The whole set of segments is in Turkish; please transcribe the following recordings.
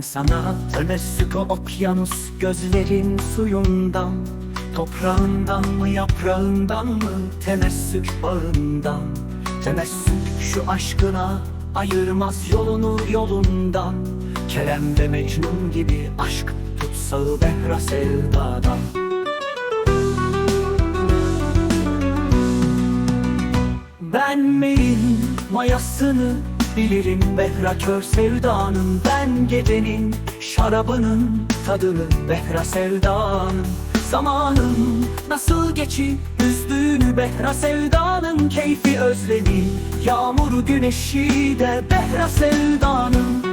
ben sana o okyanus gözlerin suyundan. Toprağından mı yaprağından mı? Temessük bağından. Temessük şu aşkına ayırmaz yolunu yolundan. Kerem'de Mecnun gibi aşk tutsağı behra sevdadan. Ben meyin mayasını bilirim Behra kör sevdanın Ben gecenin şarabının tadını. Behra sevdanın Zamanın nasıl geçip üzdüğünü. Behra sevdanın Keyfi özlemi yağmuru güneşi de Behra sevdanın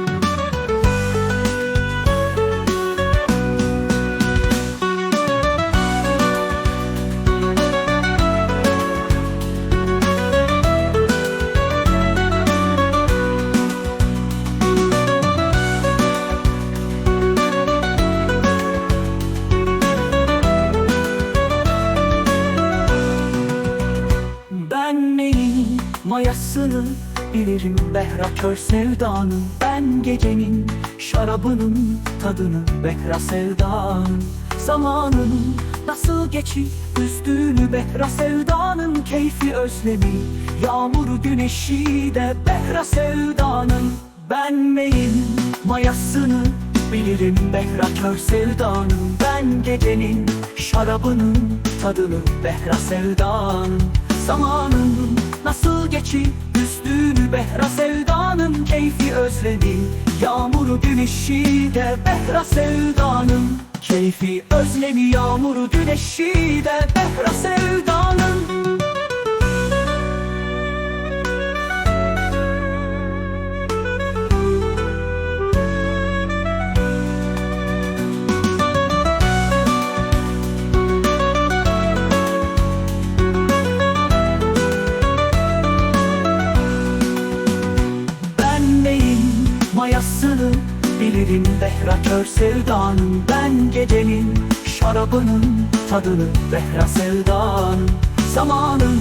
mayasını bilirim. Behra kör sevdanın Ben gecenin şarabının tadını. Behra sevdanın Zamanın nasıl geçip üzdüğünü. Behra sevdanın Keyfi özlemi yağmuru güneşi de. Behra sevdanın Ben neyin mayasını bilirim. Behra kör sevdanın Ben gecenin şarabının tadını. Behra sevdanın Zamanın nasıl geçip üzdüğünü Behra sevdanın Keyfi özlemi yağmuru güneşi de Behra sevdanın Keyfi özlemi yağmuru güneşi de Behra sevdanın bilirim Behra kör sevdanın Ben gecenin şarabının tadını Behra sevdanın. Zamanın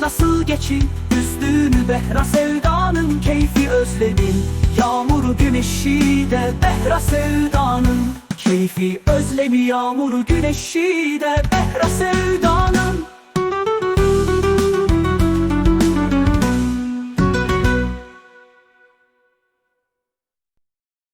nasıl geçip üzdüğünü Behra sevdanın. Keyfi özledim yağmuru güneşi de Behra sevdanın. Keyfi özlemi yağmuru güneşi de Behra sevdanın